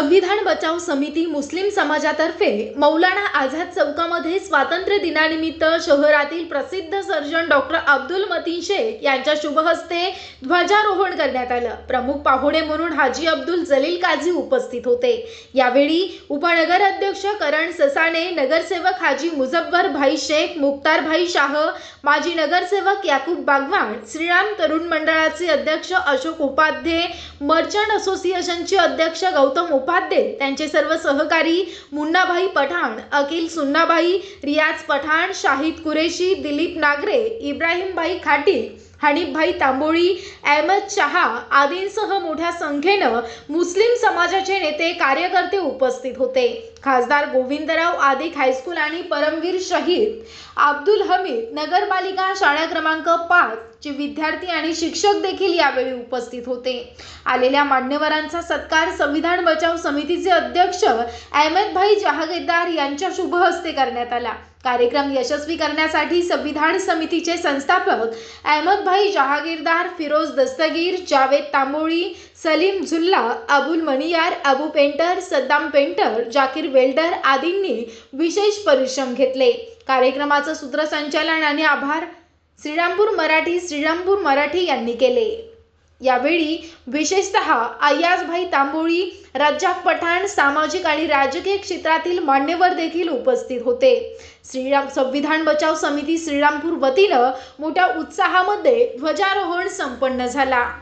संविधान बचाव समिती मुस्लिम समाजातर्फे मौलाना आझाद चौकामध्ये स्वातंत्र्य दिनानिमित्त शहरातील प्रसिद्ध सर्जन डॉक्टर अब्दुल मतीन शेख यांच्या शुभहस्ते ध्वजारोहण करण्यात आलं. प्रमुख पाहुणे म्हणून हाजी अब्दुल जलील काझी उपस्थित होते. यावेळी उपनगर अध्यक्ष करण ससाणे नगरसेवक हाजी मुझब्बर भाई शेख मुक्तार भाई शाह माजी नगरसेवक याकूब बागवान श्रीराम तरुण मंडळाचे अध्यक्ष अशोक उपाध्ये मर्चंट असोसिएशनचे अध्यक्ष गौतम उपाध्ये त्यांचे सर्व सहकारी मुन्नाभाई पठाण अकिल सुन्नाभाई रियाज पठाण शाहिद कुरेशी दिलीप नागरे इब्राहिमभाई खाटील हनीफभाई तांबोळी अहमद शहा आदींसह मोठ्या संख्येनं मुस्लिम समाजाचे नेते कार्यकर्ते उपस्थित होते. खासदार गोविंदराव आदिक हायस्कूल आणि परमवीर शहीद अब्दुल हमीद नगरपालिका शाळा क्रमांक पाच चे विद्यार्थी आणि शिक्षक देखील यावेळी उपस्थित होते. आलेल्या मान्यवरांचा सत्कार संविधान बचाव समितीचे अध्यक्ष अहमदभाई जहागीरदार यांच्या शुभ हस्ते करण्यात आला. कार्यक्रम यशस्वी करण्यासाठी संविधान समितीचे संस्थापक Ahmadbhai Jahagirdar Firoz Dastagir Javed Tamboli Salim Jhulla Abul Maniyar Abu painter Saddam painter Zakir welder आदींनी विशेष परिश्रम घेतले. कार्यक्रमाचं सूत्रसंचालन आणि आभार श्रीरामपूर मराठी श्रीरामपूर मराठी यांनी केले. यावेळी विशेषतः अय्याजभाई तांबोळी रज्जाक पठाण सामाजिक आणि राजकीय क्षेत्रातील मान्यवर देखील उपस्थित होते. श्रीराम संविधान बचाव समिती श्रीरामपूर वतीनं मोठ्या उत्साहामध्ये ध्वजारोहण संपन्न झाला.